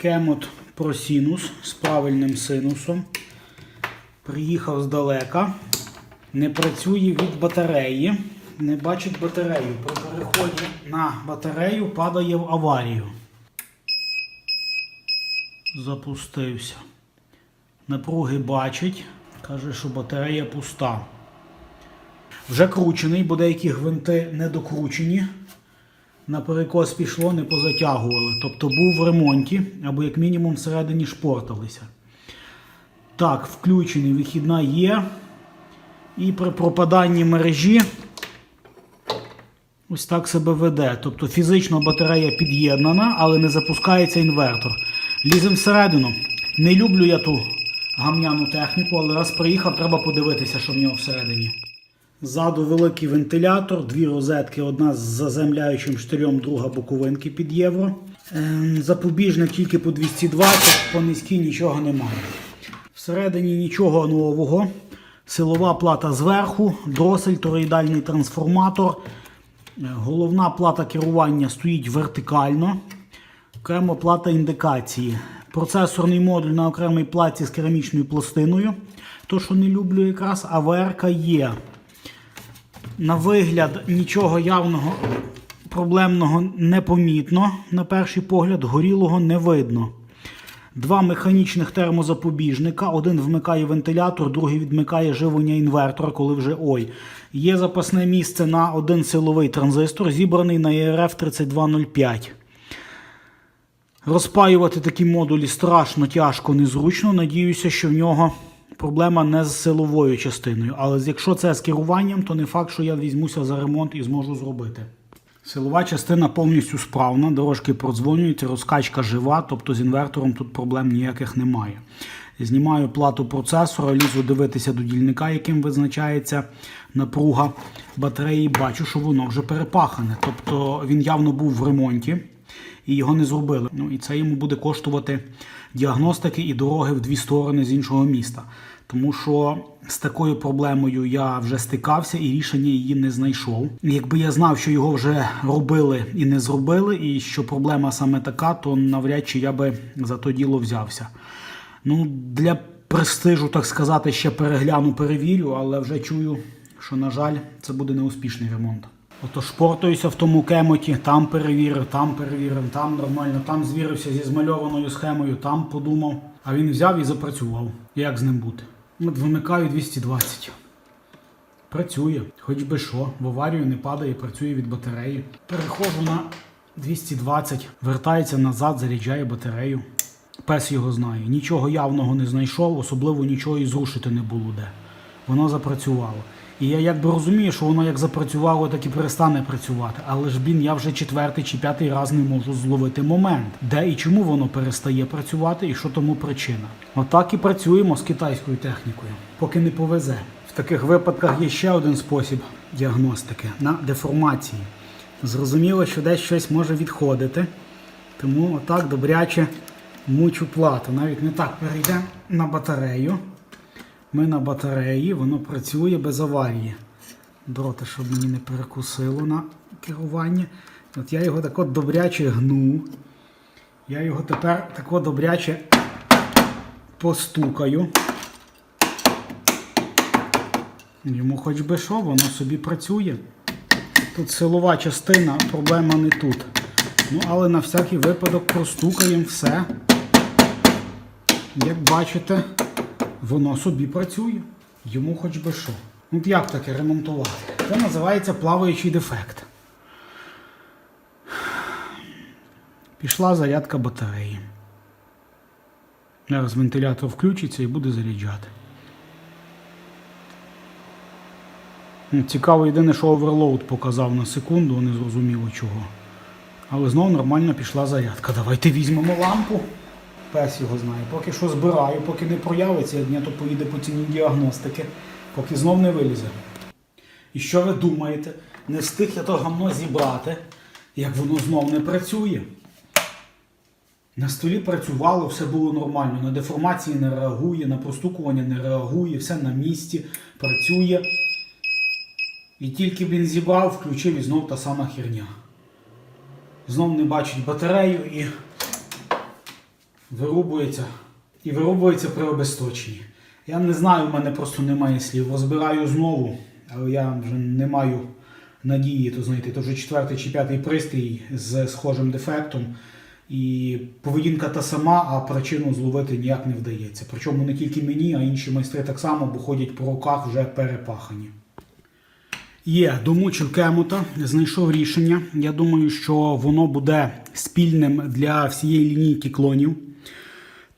Кемот Просінус з правильним синусом. Приїхав здалека. Не працює від батареї. Не бачить батарею. При переході на батарею падає в аварію. Запустився. Напруги бачить. Каже, що батарея пуста. Вже кручений, бо деякі гвинти не докручені. На перекос пішло, не позатягували. Тобто був в ремонті, або як мінімум всередині шпорталися. Так, включений вихідна є. І при пропаданні мережі ось так себе веде. Тобто фізично батарея під'єднана, але не запускається інвертор. Лізем всередину. Не люблю я ту гамняну техніку, але раз приїхав, треба подивитися, що в нього всередині. Ззаду великий вентилятор, дві розетки, одна з заземляючим штирем, друга боковинки під євро. Ем, Запобіжник тільки по 220, по низькій нічого немає. Всередині нічого нового. Силова плата зверху, дросель, тороїдальний трансформатор. Е, Головна плата керування стоїть вертикально. Окремо плата індикації. Процесорний модуль на окремій платі з керамічною пластиною. То, що не люблю якраз, АВР є. На вигляд нічого явного проблемного не помітно. На перший погляд горілого не видно. Два механічних термозапобіжника. Один вмикає вентилятор, другий відмикає живлення інвертора, коли вже ой. Є запасне місце на один силовий транзистор, зібраний на ERF 3205. Розпаювати такі модулі страшно тяжко, незручно. Надіюся, що в нього проблема не з силовою частиною. Але якщо це з керуванням, то не факт, що я візьмуся за ремонт і зможу зробити. Силова частина повністю справна, дорожки продзвонюються, розкачка жива, тобто з інвертором тут проблем ніяких немає. Знімаю плату процесора, лізу дивитися до дільника, яким визначається напруга батареї. Бачу, що воно вже перепахане. Тобто він явно був в ремонті і його не зробили. Ну і це йому буде коштувати діагностики і дороги в дві сторони з іншого міста. Тому що з такою проблемою я вже стикався і рішення її не знайшов. Якби я знав, що його вже робили і не зробили, і що проблема саме така, то навряд чи я би за то діло взявся. Ну, для престижу, так сказати, ще перегляну, перевірю, але вже чую, що, на жаль, це буде неуспішний ремонт. Ото шпортуюся в тому кемоті, там перевірив, там перевірив, там нормально, там звірився зі змальованою схемою, там подумав. А він взяв і запрацював. Як з ним бути? Вимикаю 220. Працює, хоч би що, в аварію не падає, працює від батареї. Переходжу на 220, вертається назад, заряджає батарею. Пес його знає. Нічого явного не знайшов, особливо нічого і зрушити не було де. Воно запрацювало. І я якби розумію, що воно як запрацювало, так і перестане працювати. Але ж блін, я вже четвертий чи п'ятий раз не можу зловити момент, де і чому воно перестає працювати, і що тому причина. Отак і працюємо з китайською технікою, поки не повезе. В таких випадках є ще один спосіб діагностики на деформації. Зрозуміло, що десь щось може відходити, тому отак добряче мучу плату. Навіть не так перейдемо на батарею. Ми на батареї, воно працює без аварії. Дроти, щоб мені не перекусило на керування. От я його тако добряче гну. Я його тепер тако добряче постукаю. Йому хоч би що, воно собі працює. Тут силова частина, проблема не тут. Ну, але на всякий випадок простукаємо все. Як бачите, воно собі працює. Йому хоч би що. От як таке ремонтувати? Це називається плаваючий дефект. Пішла зарядка батареї. Зараз вентилятор включиться і буде заряджати. Цікаво єдине, що оверлоуд показав на секунду, не зрозуміло чого. Але знову нормально пішла зарядка. Давайте візьмемо лампу. Пес його знає. Поки що збираю, поки не проявиться, ні, то поїде по ціні діагностики, поки знов не вилізе. І що ви думаєте? Не встиг я то гамно зібрати, як воно знов не працює. На столі працювало, все було нормально. На деформації не реагує, на простукування не реагує, все на місці, працює. І тільки він зібрав, включив і знов та сама херня. Знов не бачить батарею і вирубується і вирубується при обесточенні. Я не знаю, в мене просто немає слів. Розбираю знову, але я вже не маю надії то знайти. То вже четвертий чи п'ятий пристрій з схожим дефектом. І поведінка та сама, а причину зловити ніяк не вдається. Причому не тільки мені, а інші майстри так само, бо ходять по руках вже перепахані. Є, домучив кемота, знайшов рішення. Я думаю, що воно буде спільним для всієї лінійки клонів.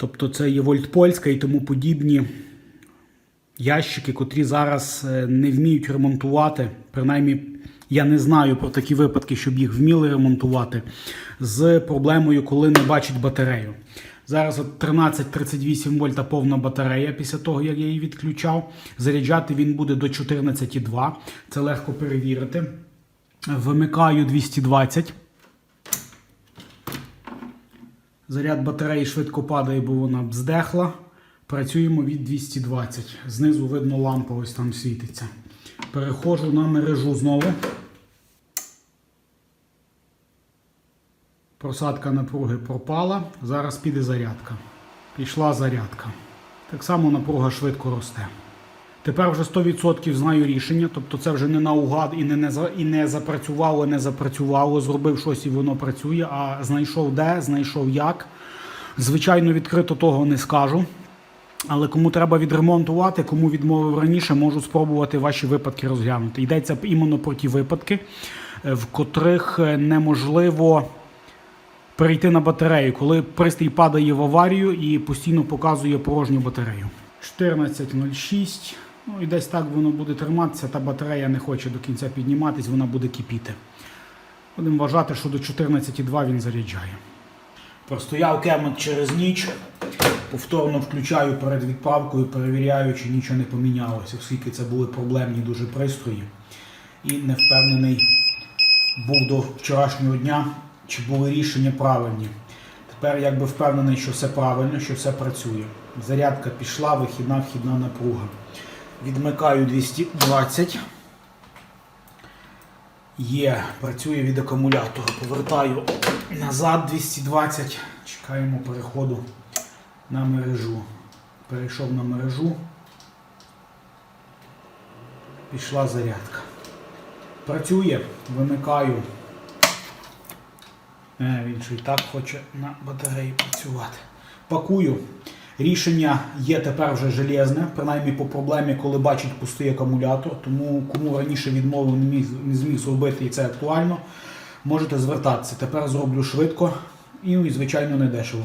Тобто це є Вольт Польська і тому подібні ящики, котрі зараз е, не вміють ремонтувати. Принаймні, я не знаю про такі випадки, щоб їх вміли ремонтувати з проблемою, коли не бачить батарею. Зараз от 13-38 вольта повна батарея після того, як я її відключав. Заряджати він буде до 14,2. Це легко перевірити. Вимикаю 220. Заряд батареї швидко падає, бо вона здехла. Працюємо від 220. Знизу видно лампа ось там світиться. Переходжу на мережу знову. Просадка напруги пропала. Зараз піде зарядка. Пішла зарядка. Так само напруга швидко росте. Тепер вже 100% знаю рішення, тобто це вже не наугад і не, не, і не запрацювало, не запрацювало, зробив щось і воно працює, а знайшов де, знайшов як. Звичайно, відкрито того не скажу. Але кому треба відремонтувати, кому відмовив раніше, можу спробувати ваші випадки розглянути. Йдеться іменно про ті випадки, е, в котрих е, неможливо перейти на батарею, коли пристрій падає в аварію і постійно показує порожню батарею. 14.06. Ну і десь так воно буде триматися. Та батарея не хоче до кінця підніматись, вона буде кипіти. Будемо вважати, що до 14.2 він заряджає. Простояв кемет через ніч. Повторно включаю перед відправкою, перевіряю, чи нічого не помінялося, оскільки це були проблемні дуже пристрої. І не впевнений був до вчорашнього дня, чи були рішення правильні. Тепер якби впевнений, що все правильно, що все працює. Зарядка пішла, вихідна вхідна напруга. Відмикаю 220. Є, працює від акумулятора. Повертаю назад 220. Чекаємо переходу на мережу. Перейшов на мережу. Пішла зарядка. Працює, вимикаю. Е, він що і так хоче на батареї працювати. Пакую. Рішення є тепер вже железне, принаймні по проблемі, коли бачить пустий акумулятор. Тому кому раніше відмовив не, міг, не зміг зробити і це актуально, можете звертатися. Тепер зроблю швидко і, звичайно, не дешево.